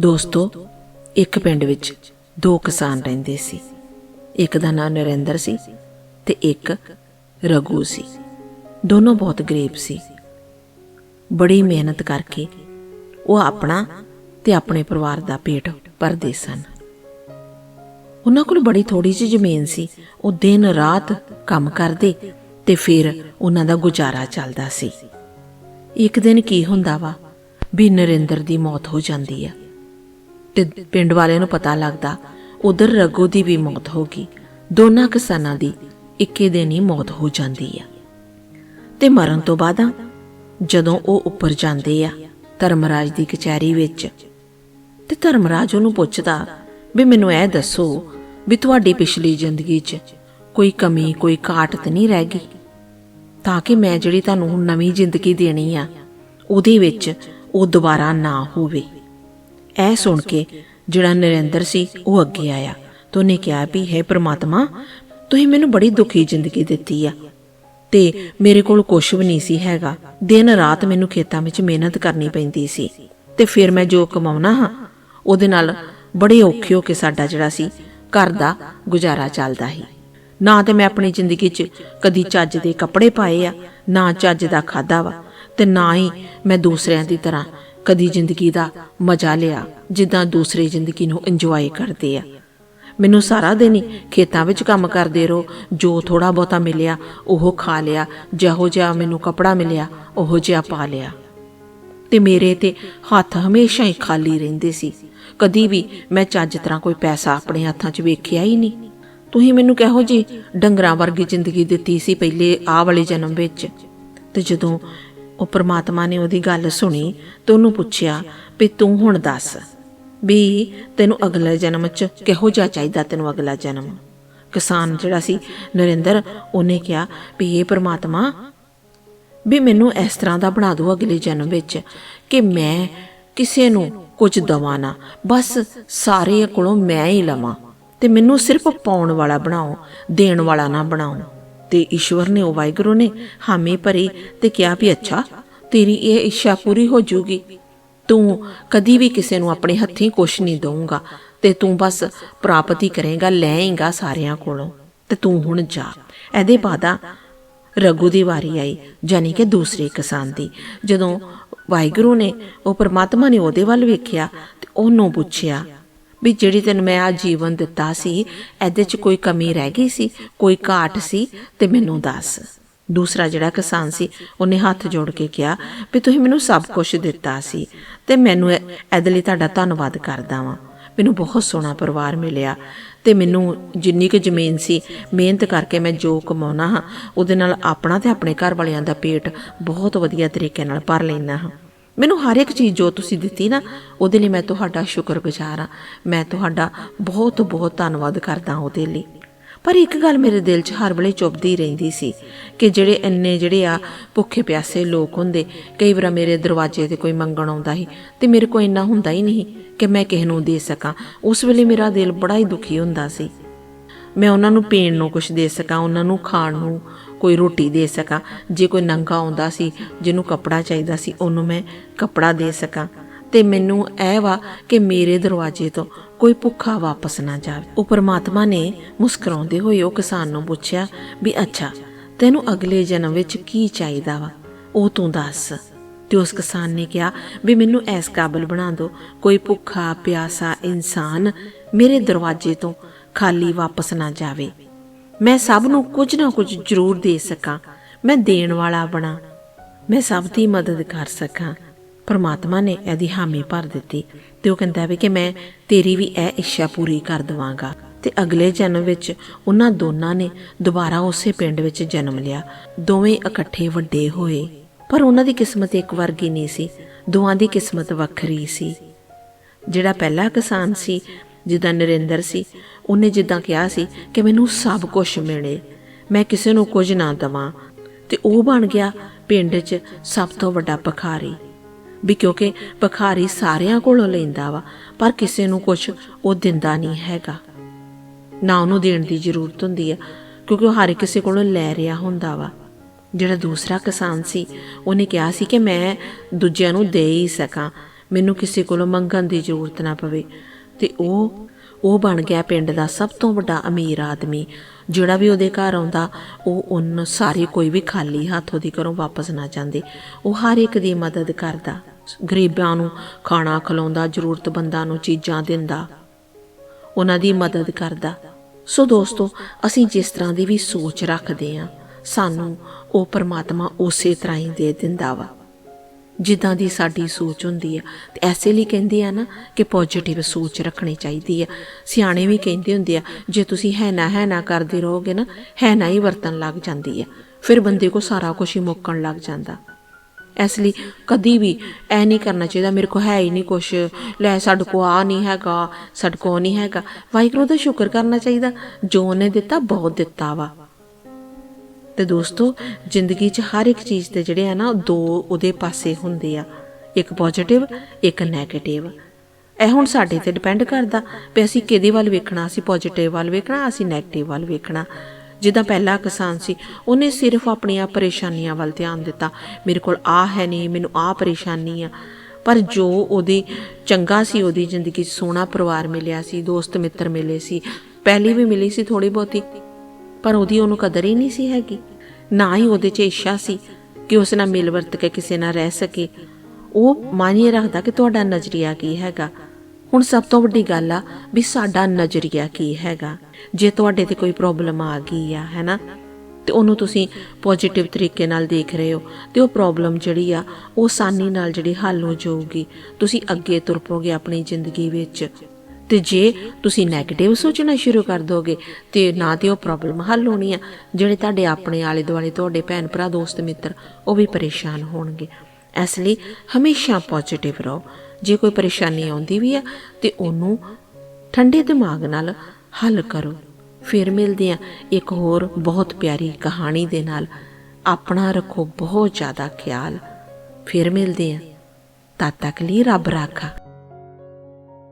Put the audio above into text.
ਦੋਸਤੋ, ਇੱਕ ਪਿੰਡ ਵਿੱਚ ਦੋ ਕਿਸਾਨ ਰਹਿੰਦੇ ਸੀ। ਇੱਕ ਦਾ ਨਾਮ ਨਰਿੰਦਰ ਸੀ ਤੇ ਇੱਕ ਰਘੂ ਸੀ। ਦੋਨੋਂ ਬਹੁਤ ਗਰੀਬ ਸੀ। ਬੜੀ ਮਿਹਨਤ ਕਰਕੇ ਉਹ ਆਪਣਾ ਤੇ ਆਪਣੇ ਪਰਿਵਾਰ ਦਾ ਪੇਟ ਭਰਦੇ ਸਨ। ਉਹਨਾਂ ਕੋਲ ਬੜੀ ਥੋੜੀ ਜਿਹੀ ਜ਼ਮੀਨ ਸੀ। ਉਹ ਦਿਨ ਰਾਤ ਕੰਮ ਕਰਦੇ ਤੇ ਫਿਰ ਉਹਨਾਂ ਦਾ ਗੁਜ਼ਾਰਾ ਚੱਲਦਾ ਸੀ। ਇੱਕ ਦਿਨ ਕੀ ਹੁੰਦਾ ਵਾ ਵੀ ਨਰਿੰਦਰ ਦੀ ਮੌਤ ਹੋ ਜਾਂਦੀ ਆ। ਤੇ ਪਿੰਡ ਵਾਲਿਆਂ ਨੂੰ ਪਤਾ ਲੱਗਦਾ, ਉਧਰ ਰਘੂ ਦੀ ਵੀ ਮੌਤ ਹੋ ਗਈ। ਦੋਨਾਂ ਕਿਸਾਨਾਂ ਦੀ ਇੱਕੇ ਦਿਨ ਹੀ ਮੌਤ ਹੋ ਜਾਂਦੀ ਆ। ਤੇ ਮਰਨ ਤੋਂ ਬਾਅਦ ਜਦੋਂ ਉਹ ਉੱਪਰ ਜਾਂਦੇ ਆ ਧਰਮਰਾਜ ਦੀ ਕਚਹਿਰੀ ਵਿੱਚ, ਤੇ ਧਰਮਰਾਜ ਉਹਨੂੰ ਪੁੱਛਦਾ ਵੀ ਮੈਨੂੰ ਇਹ ਦੱਸੋ ਵੀ ਤੁਹਾਡੀ ਪਿਛਲੀ ਜ਼ਿੰਦਗੀ 'ਚ ਕੋਈ ਕਮੀ, ਕੋਈ ਘਾਟ ਤੇ ਨਹੀਂ ਰਹਿ ਗਈ? ਤਾਂ ਕਿ ਮੈਂ ਜਿਹੜੀ ਤੁਹਾਨੂੰ ਹੁਣ ਨਵੀਂ ਜ਼ਿੰਦਗੀ ਦੇਣੀ ਆ, ਉਹਦੇ ਵਿੱਚ ਉਹ ਦੁਬਾਰਾ ਨਾ ਹੋਵੇ। ਇਹ ਸੁਣ ਕੇ ਜਿਹੜਾ ਨਰਿੰਦਰ ਸੀ, ਉਹ ਅੱਗੇ ਆਇਆ। ਤੇ ਉਹਨੇ ਕਿਹਾ ਵੀ, ਹੈ ਪ੍ਰਮਾਤਮਾ, ਤੁਸੀਂ ਮੈਨੂੰ ਬੜੀ ਦੁਖੀ ਜ਼ਿੰਦਗੀ ਦਿੱਤੀ ਆ ਤੇ ਮੇਰੇ ਕੋਲ ਕੁਝ ਵੀ ਨਹੀਂ ਸੀ ਹੈਗਾ। ਦਿਨ ਰਾਤ ਮੈਨੂੰ ਖੇਤਾਂ ਵਿੱਚ ਮਿਹਨਤ ਕਰਨੀ ਪੈਂਦੀ ਸੀ ਤੇ ਫਿਰ ਮੈਂ ਜੋ ਕਮਾਉਣਾ ਹਾਂ, ਉਹਦੇ ਨਾਲ ਬੜੇ ਔਖੇ ਹੋ ਕੇ ਸਾਡਾ ਜਿਹੜਾ ਸੀ, ਘਰ ਦਾ ਗੁਜ਼ਾਰਾ ਚੱਲਦਾ ਸੀ। ਨਾ ਤੇ ਮੈਂ ਆਪਣੀ ਜ਼ਿੰਦਗੀ 'ਚ ਕਦੀ ਚੱਜ ਦੇ ਕੱਪੜੇ ਪਾਏ ਆ, ਨਾ ਚੱਜ ਦਾ ਖਾਦਾ ਵਾ ਤੇ ਨਾ ਹੀ ਮੈਂ ਦੂਸਰਿਆਂ ਦੀ ਤਰ੍ਹਾਂ ਕਦੀ ਜ਼ਿੰਦਗੀ ਦਾ ਮਜ਼ਾ ਲਿਆ, ਜਿੱਦਾਂ ਦੂਸਰੇ ਜ਼ਿੰਦਗੀ ਨੂੰ ਇੰਜੋਏ ਕਰਦੇ ਆ। ਮੈਨੂੰ ਸਾਰਾ ਦਿਨ ਹੀ ਖੇਤਾਂ ਵਿੱਚ ਕੰਮ ਕਰਦੇ ਰਹੋ, ਜੋ ਥੋੜਾ ਬਹੁਤਾ ਮਿਲਿਆ, ਉਹ ਖਾ ਲਿਆ, ਜਿਹੋ ਜਿਹਾ ਮੈਨੂੰ ਕਪੜਾ ਮਿਲਿਆ, ਉਹੋ ਜਿਹਾ ਪਾ ਲਿਆ। ਤੇ ਮੇਰੇ ਤੇ ਹੱਥ ਹਮੇਸ਼ਾ ਹੀ ਖਾਲੀ ਰਹਿੰਦੇ ਸੀ। ਕਦੀ ਵੀ ਮੈਂ ਚੱਜ ਤਰ੍ਹਾਂ ਕੋਈ ਪੈਸਾ ਆਪਣੇ ਹੱਥਾਂ 'ਚ ਵੇਖਿਆ ਹੀ ਨਹੀਂ। ਤੁਸੀਂ ਮੈਨੂੰ ਕਹੋ ਜੀ, ਡੰਗਰਾਂ ਵਰਗੀ ਜ਼ਿੰਦਗੀ ਦਿੱਤੀ ਸੀ ਪਹਿਲੇ ਆਹ ਵਾਲੇ ਜਨਮ ਵਿੱਚ। ਤੇ ਜਦੋਂ ਉਹ ਪ੍ਰਮਾਤਮਾ ਨੇ ਉਹਦੀ ਗੱਲ ਸੁਣੀ ਤੇ ਉਹਨੂੰ ਪੁੱਛਿਆ ਵੀ ਤੂੰ ਹੁਣ ਦੱਸ ਵੀ ਤੈਨੂੰ ਅਗਲੇ ਜਨਮ 'ਚ ਕਿਹੋ ਜਿਹਾ ਚਾਹੀਦਾ ਤੈਨੂੰ ਅਗਲਾ ਜਨਮ? ਕਿਸਾਨ ਜਿਹੜਾ ਸੀ ਨਰਿੰਦਰ, ਉਹਨੇ ਕਿਹਾ ਵੀ ਇਹ ਪ੍ਰਮਾਤਮਾ ਵੀ ਮੈਨੂੰ ਇਸ ਤਰ੍ਹਾਂ ਦਾ ਬਣਾ ਦਿਓ ਅਗਲੇ ਜਨਮ ਵਿੱਚ ਕਿ ਮੈਂ ਕਿਸੇ ਨੂੰ ਕੁਝ ਦਵਾਂ ਨਾ। ਬਸ ਸਾਰੇ ਕੋਲੋਂ ਮੈਂ ਹੀ ਲਵਾਂ ਤੇ ਮੈਨੂੰ ਸਿਰਫ ਪਾਉਣ ਵਾਲਾ ਬਣਾਓ, ਦੇਣ ਵਾਲਾ ਨਾ ਬਣਾਓ। ਤੇ ਈਸ਼ਵਰ ਨੇ ਉਹ ਵਾਹਿਗੁਰੂ ਨੇ ਹਾਮੀ ਭਰੀ ਤੇ ਕਿਹਾ ਵੀ, ਅੱਛਾ, ਤੇਰੀ ਇਹ ਇੱਛਾ ਪੂਰੀ ਹੋ ਜੂਗੀ। ਤੂੰ ਕਦੀ ਵੀ ਕਿਸੇ ਨੂੰ ਆਪਣੇ ਹੱਥੀਂ ਕੁਛ ਨਹੀਂ ਦਊਂਗਾ ਤੇ ਤੂੰ ਬਸ ਪ੍ਰਾਪਤੀ ਕਰੇਗਾ ਲੈਏਗਾ ਸਾਰਿਆਂ ਕੋਲੋਂ। ਤੇ ਤੂੰ ਹੁਣ ਜਾ। ਇਹਦੇ ਬਾਅਦਾ ਰਘੂ ਦੀ ਵਾਰੀ ਆਈ ਜਾਨੀ ਕਿ ਦੂਸਰੇ ਕਿਸਾਨ ਦੀ। ਜਦੋਂ ਵਾਹਿਗੁਰੂ ਨੇ ਉਹ ਪਰਮਾਤਮਾ ਨੇ ਉਹਦੇ ਵੱਲ ਵੇਖਿਆ ਤੇ ਉਹਨੂੰ ਪੁੱਛਿਆ ਵੀ ਜਿਹੜੀ ਤੈਨੂੰ ਮੈਂ ਆ ਜੀਵਨ ਦਿੱਤਾ ਸੀ, ਇਹਦੇ 'ਚ ਕੋਈ ਕਮੀ ਰਹਿ ਗਈ ਸੀ, ਕੋਈ ਘਾਟ ਸੀ, ਤੇ ਮੈਨੂੰ ਦੱਸ। ਦੂਸਰਾ ਜਿਹੜਾ ਕਿਸਾਨ ਸੀ, ਉਹਨੇ ਹੱਥ ਜੋੜ ਕੇ ਕਿਹਾ ਵੀ ਤੁਸੀਂ ਮੈਨੂੰ ਸਭ ਕੁਝ ਦਿੱਤਾ ਸੀ, ਤੇ ਮੈਨੂੰ ਇਹ- ਇਹਦੇ ਲਈ ਤੁਹਾਡਾ ਧੰਨਵਾਦ ਕਰਦਾ ਵਾਂ। ਮੈਨੂੰ ਬਹੁਤ ਸੋਹਣਾ ਪਰਿਵਾਰ ਮਿਲਿਆ, ਤੇ ਮੈਨੂੰ ਜਿੰਨੀ ਕੁ ਜ਼ਮੀਨ ਸੀ, ਮਿਹਨਤ ਕਰਕੇ ਮੈਂ ਜੋ ਕਮਾਉਣਾ ਹਾਂ, ਉਹਦੇ ਨਾਲ ਆਪਣਾ ਤੇ ਆਪਣੇ ਘਰ ਵਾਲਿਆਂ ਦਾ ਪੇਟ ਬਹੁਤ ਵਧੀਆ ਤਰੀਕੇ ਨਾਲ ਭਰ ਲੈਣਾ ਹਾਂ। ਮੈਨੂੰ ਹਰ ਇੱਕ ਚੀਜ਼ ਜੋ ਤੁਸੀਂ ਦਿੱਤੀ ਨਾ, ਉਹਦੇ ਲਈ ਮੈਂ ਤੁਹਾਡਾ ਸ਼ੁਕਰਗੁਜ਼ਾਰ ਹਾਂ। ਮੈਂ ਤੁਹਾਡਾ ਬਹੁਤ ਬਹੁਤ ਧੰਨਵਾਦ ਕਰਦਾ ਉਹਦੇ ਲਈ। ਪਰ ਇੱਕ ਗੱਲ ਮੇਰੇ ਦਿਲ 'ਚ ਹਰ ਵੇਲੇ ਚੁੱਭਦੀ ਰਹਿੰਦੀ ਸੀ ਕਿ ਜਿਹੜੇ ਇੰਨੇ ਜਿਹੜੇ ਆ ਭੁੱਖੇ ਪਿਆਸੇ ਲੋਕ ਹੁੰਦੇ, ਕਈ ਵਾਰ ਮੇਰੇ ਦਰਵਾਜ਼ੇ ਤੇ ਕੋਈ ਮੰਗਣ ਆਉਂਦਾ ਸੀ ਤੇ ਮੇਰੇ ਕੋਲ ਇੰਨਾ ਹੁੰਦਾ ਹੀ ਨਹੀਂ ਕਿ ਮੈਂ ਕਿਸੇ ਨੂੰ ਦੇ ਸਕਾਂ। ਉਸ ਵੇਲੇ ਮੇਰਾ ਦਿਲ ਬੜਾ ਹੀ ਦੁਖੀ ਹੁੰਦਾ ਸੀ। ਮੈਂ ਉਹਨਾਂ ਨੂੰ ਪੀਣ ਨੂੰ ਕੁਝ ਦੇ ਸਕਾਂ, ਉਹਨਾਂ ਨੂੰ ਖਾਣ ਨੂੰ ਕੋਈ ਰੋਟੀ ਦੇ ਸਕਾਂ। ਜੇ ਕੋਈ ਨੰਗਾ ਆਉਂਦਾ ਸੀ, ਜਿਹਨੂੰ ਕੱਪੜਾ ਚਾਹੀਦਾ ਸੀ, ਉਹਨੂੰ ਮੈਂ ਕੱਪੜਾ ਦੇ ਸਕਾਂ। ਤੇ ਮੈਨੂੰ ਇਹ ਵਾ ਕਿ ਮੇਰੇ ਦਰਵਾਜ਼ੇ ਤੋਂ ਕੋਈ ਭੁੱਖਾ ਵਾਪਸ ਨਾ ਜਾਵੇ। ਉਹ ਪਰਮਾਤਮਾ ਨੇ ਮੁਸਕਰਾਉਂਦੇ ਹੋਏ ਉਹ ਕਿਸਾਨ ਨੂੰ ਪੁੱਛਿਆ ਵੀ, ਅੱਛਾ, ਤੈਨੂੰ ਅਗਲੇ ਜਨਮ ਵਿੱਚ ਕੀ ਚਾਹੀਦਾ ਵਾ? ਉਹ ਤੂੰ ਦੱਸ। ਤੇ ਉਸ ਕਿਸਾਨ ਨੇ ਕਿਹਾ ਵੀ, ਮੈਨੂੰ ਐਸ ਕਾਬਲ ਬਣਾ ਦਿਓ ਕੋਈ ਭੁੱਖਾ, ਪਿਆਸਾ ਇਨਸਾਨ ਮੇਰੇ ਦਰਵਾਜ਼ੇ ਤੋਂ ਖਾਲੀ ਵਾਪਸ ਨਾ ਜਾਵੇ। ਮੈਂ ਸਭ ਨੂੰ ਕੁਝ ਨਾ ਕੁਝ ਜ਼ਰੂਰ ਦੇ ਸਕਾਂ। ਮੈਂ ਦੇਣ ਵਾਲਾ ਬਣਾ। ਮੈਂ ਸਭ ਦੀ ਮਦਦ ਕਰ ਸਕਾਂ। ਪਰਮਾਤਮਾ ਨੇ ਇਹਦੀ ਹਾਮੀ ਭਰ ਦਿੱਤੀ ਤੇ ਉਹ ਕਹਿੰਦਾ ਵੀ ਕਿ ਮੈਂ ਤੇਰੀ ਵੀ ਇਹ ਇੱਛਾ ਪੂਰੀ ਕਰ ਦਵਾਂਗਾ ਤੇ ਅਗਲੇ ਜਨਮ ਵਿੱਚ ਉਹਨਾਂ ਦੋਨਾਂ ਨੇ ਦੁਬਾਰਾ ਉਸੇ ਪਿੰਡ ਵਿੱਚ ਜਨਮ ਲਿਆ। ਦੋਵੇਂ ਇਕੱਠੇ ਵੱਡੇ ਹੋਏ। ਪਰ ਉਹਨਾਂ ਦੀ ਕਿਸਮਤ ਇੱਕ ਵਰਗੀ ਨਹੀਂ ਸੀ। ਦੋਵਾਂ ਦੀ ਕਿਸਮਤ ਵੱਖਰੀ ਸੀ। ਜਿਹੜਾ ਪਹਿਲਾ ਕਿਸਾਨ ਸੀ ਜਿੱਦਾਂ ਨਰਿੰਦਰ ਸੀ, ਉਹਨੇ ਜਿੱਦਾਂ ਕਿਹਾ ਸੀ ਕਿ ਮੈਨੂੰ ਸਭ ਕੁਝ ਮਿਲੇ, ਮੈਂ ਕਿਸੇ ਨੂੰ ਕੁਝ ਨਾ ਦਵਾਂ। ਤੇ ਉਹ ਬਣ ਗਿਆ ਪਿੰਡ 'ਚ ਸਭ ਤੋਂ ਵੱਡਾ ਭਖਾਰੀ। ਵੀ ਕਿਉਂਕਿ ਭਖਾਰੀ ਸਾਰਿਆਂ ਕੋਲੋਂ ਲੈਂਦਾ ਵਾ, ਪਰ ਕਿਸੇ ਨੂੰ ਕੁਝ ਉਹ ਦਿੰਦਾ ਨਹੀਂ ਹੈਗਾ। ਨਾ ਉਹਨੂੰ ਦੇਣ ਦੀ ਜ਼ਰੂਰਤ ਹੁੰਦੀ ਆ, ਕਿਉਂਕਿ ਉਹ ਹਰ ਕਿਸੇ ਕੋਲੋਂ ਲੈ ਰਿਹਾ ਹੁੰਦਾ ਵਾ। ਜਿਹੜਾ ਦੂਸਰਾ ਕਿਸਾਨ ਸੀ, ਉਹਨੇ ਕਿਹਾ ਸੀ ਕਿ ਮੈਂ ਦੂਜਿਆਂ ਨੂੰ ਦੇ ਹੀ ਸਕਾਂ, ਮੈਨੂੰ ਕਿਸੇ ਕੋਲੋਂ ਮੰਗਣ ਦੀ ਜ਼ਰੂਰਤ ਨਾ ਪਵੇ। ਤੇ ਉਹ ਉਹ ਬਣ ਗਿਆ ਪਿੰਡ ਦਾ ਸਭ ਤੋਂ ਵੱਡਾ ਅਮੀਰ ਆਦਮੀ, ਜਿਹੜਾ ਵੀ ਉਹਦੇ ਘਰ ਆਉਂਦਾ, ਉਹ ਉਹਨ ਸਾਰੇ ਕੋਈ ਵੀ ਖਾਲੀ ਹੱਥ ਉਹਦੀ ਘਰੋਂ ਵਾਪਸ ਨਾ ਜਾਂਦੇ। ਉਹ ਹਰ ਇੱਕ ਦੀ ਮਦਦ ਕਰਦਾ, ਗਰੀਬਾਂ ਨੂੰ ਖਾਣਾ ਖਿਲਾਉਂਦਾ ਜ਼ਰੂਰਤਮੰਦਾਂ ਨੂੰ ਚੀਜ਼ਾਂ ਦਿੰਦਾ। ਉਹਨਾਂ ਦੀ ਮਦਦ ਕਰਦਾ। ਸੋ ਦੋਸਤੋ, ਅਸੀਂ ਜਿਸ ਤਰ੍ਹਾਂ ਦੀ ਵੀ ਸੋਚ ਰੱਖਦੇ ਆ ਸਾਨੂੰ ਉਹ ਪਰਮਾਤਮਾ ਉਸੇ ਤਰ੍ਹਾਂ ਹੀ ਦੇ ਦਿੰਦਾ ਵਾ। ਜਿੱਦਾਂ ਦੀ ਸਾਡੀ ਸੋਚ ਹੁੰਦੀ ਆ। ਤੇ ਐਸੇ ਲਈ ਕਹਿੰਦੇ ਆ ਨਾ ਕਿ ਪੋਜ਼ਿਟਿਵ ਸੋਚ ਰੱਖਣੀ ਚਾਹੀਦੀ ਆ। ਸਿਆਣੇ ਵੀ ਕਹਿੰਦੇ ਹੁੰਦੇ ਆ, ਜੇ ਤੁਸੀਂ ਹੈ ਨਾ ਹੈ ਨਾ ਕਰਦੇ ਰਹੋਗੇ ਨਾ ਹੈ ਨਾ ਹੀ ਵਰਤਣ ਲੱਗ ਜਾਂਦੀ ਆ। ਫਿਰ ਬੰਦੇ ਕੋ ਸਾਰਾ ਕੁਝ ਹੀ ਮੁੱਕਣ ਲੱਗ ਜਾਂਦਾ। ਇਸ ਲਈ ਕਦੀ ਵੀ ਐ ਨਹੀਂ ਕਰਨਾ ਚਾਹੀਦਾ, ਮੇਰੇ ਕੋ ਹੈ ਹੀ ਨਹੀਂ ਕੁਛ, ਲੈ ਸਾਡੇ ਕੋ ਆ ਨਹੀਂ ਹੈਗਾ, ਸਾਡੇ ਕੋ ਨਹੀਂ ਹੈਗਾ। ਵਾਹਿਗੁਰੂ ਦਾ ਸ਼ੁਕਰ ਕਰਨਾ ਚਾਹੀਦਾ। ਜੋ ਉਹਨੇ ਦਿੱਤਾ, ਬਹੁਤ ਦਿੱਤਾ ਵਾ। ਤੇ ਦੋਸਤੋ, ਜ਼ਿੰਦਗੀ 'ਚ ਹਰ ਇੱਕ ਚੀਜ਼ ਦੇ ਜਿਹੜੇ ਆ ਨਾ, ਦੋ ਉਹਦੇ ਪਾਸੇ ਹੁੰਦੇ ਆ। ਇੱਕ ਪੋਜ਼ਿਟਿਵ ਇੱਕ 네ਗੇਟਿਵ ਇਹ ਹੁਣ ਸਾਡੇ ਤੇ ਡਿਪੈਂਡ ਕਰਦਾ ਵੀ ਅਸੀਂ ਕਿਹਦੇ ਵੱਲ ਵੇਖਣਾ, ਅਸੀਂ ਪੋਜ਼ਿਟਿਵ ਵੱਲ ਵੇਖਣਾ, ਅਸੀਂ 네ਗੇਟਿਵ ਵੱਲ ਵੇਖਣਾ। ਜਿੱਦਾਂ ਪਹਿਲਾ ਕਿਸਾਨ ਸੀ, ਉਹਨੇ ਸਿਰਫ ਆਪਣੀਆਂ ਪਰੇਸ਼ਾਨੀਆਂ ਵੱਲ ਧਿਆਨ ਦਿੱਤਾ। ਮੇਰੇ ਕੋਲ ਆ ਹੈ ਨਹੀਂ, ਮੈਨੂੰ ਆ ਪਰੇਸ਼ਾਨੀ ਆ। ਪਰ ਜੋ ਉਹਦੀ ਚੰਗਾ ਸੀ, ਉਹਦੀ ਜ਼ਿੰਦਗੀ 'ਚ ਸੋਹਣਾ ਪਰਿਵਾਰ ਮਿਲਿਆ ਸੀ, ਦੋਸਤ ਮਿੱਤਰ ਮਿਲੇ ਸੀ, ਪਹਿਲੀ ਵੀ ਮਿਲੀ ਸੀ ਥੋੜੀ ਬਹੁਤੀ। ਪਰ ਉਹਦੀ ਉਹਨੂੰ ਕਦਰ ਹੀ ਨਹੀਂ ਸੀ ਹੈਗੀ। ਨਾ ਹੀ ਉਹਦੇ 'ਚ ਇੱਛਾ ਸੀ ਕਿ ਉਸ ਨਾਲ ਮਿਲ ਵਰਤ ਕੇ ਕਿਸੇ ਨਾਲ ਰਹਿ ਸਕੇ। ਉਹ ਮਾਨੀਏ ਰੱਖਦਾ ਕਿ ਤੁਹਾਡਾ ਨਜ਼ਰੀਆ ਕੀ ਹੈਗਾ। ਹੁਣ ਸਭ ਤੋਂ ਵੱਡੀ ਗੱਲ ਆ ਵੀ ਸਾਡਾ ਨਜ਼ਰੀਆ ਕੀ ਹੈਗਾ। ਜੇ ਤੁਹਾਡੇ ਤੇ ਕੋਈ ਪ੍ਰੋਬਲਮ ਆ ਗਈ ਆ, ਹੈਨਾ? ਤੇ ਉਹਨੂੰ ਤੁਸੀਂ ਪੋਜ਼ਿਟਿਵ ਤਰੀਕੇ ਨਾਲ ਦੇਖ ਰਹੇ ਹੋ ਤੇ ਉਹ ਪ੍ਰੋਬਲਮ ਜਿਹੜੀ ਆ, ਉਹ ਆਸਾਨੀ ਨਾਲ ਜਿਹੜੀ ਹੱਲ ਹੋ ਜਾਊਗੀ। ਤੁਸੀਂ ਅੱਗੇ ਤੁਰ ਪੋਗੇ ਆਪਣੀ ਜ਼ਿੰਦਗੀ ਵਿੱਚ। ਤੇ ਜੇ ਤੁਸੀਂ 네ਗੇਟਿਵ ਸੋਚਣਾ ਸ਼ੁਰੂ ਕਰ ਦੋਗੇ, ਤੇ ਨਾ ਤੇ ਉਹ ਪ੍ਰੋਬਲਮ ਹੱਲ ਹੋਣੀ ਆ। ਜਿਹੜੇ ਤੁਹਾਡੇ ਆਪਣੇ ਆਲੇ ਦੁਆਲੇ ਤੁਹਾਡੇ ਭੈਣ ਭਰਾ, ਦੋਸਤ, ਮਿੱਤਰ, ਉਹ ਵੀ ਪਰੇਸ਼ਾਨ ਹੋਣਗੇ। ਇਸ ਲਈ ਹਮੇਸ਼ਾ ਪੋਜ਼ਿਟਿਵ ਰਹੋ। ਜੇ ਕੋਈ ਪਰੇਸ਼ਾਨੀ ਆਉਂਦੀ ਵੀ ਆ, ਤੇ ਉਹਨੂੰ ਠੰਡੇ ਦਿਮਾਗ ਨਾਲ ਹੱਲ ਕਰੋ। ਫਿਰ ਮਿਲਦੇ ਆ ਇੱਕ ਹੋਰ ਬਹੁਤ ਪਿਆਰੀ ਕਹਾਣੀ ਦੇ ਨਾਲ। ਆਪਣਾ ਰੱਖੋ ਬਹੁਤ ਜ਼ਿਆਦਾ ਖਿਆਲ। ਫਿਰ ਮਿਲਦੇ ਆ। ਤਦ ਤੱਕ ਲਈ ਰੱਬ ਰਾਖਾ।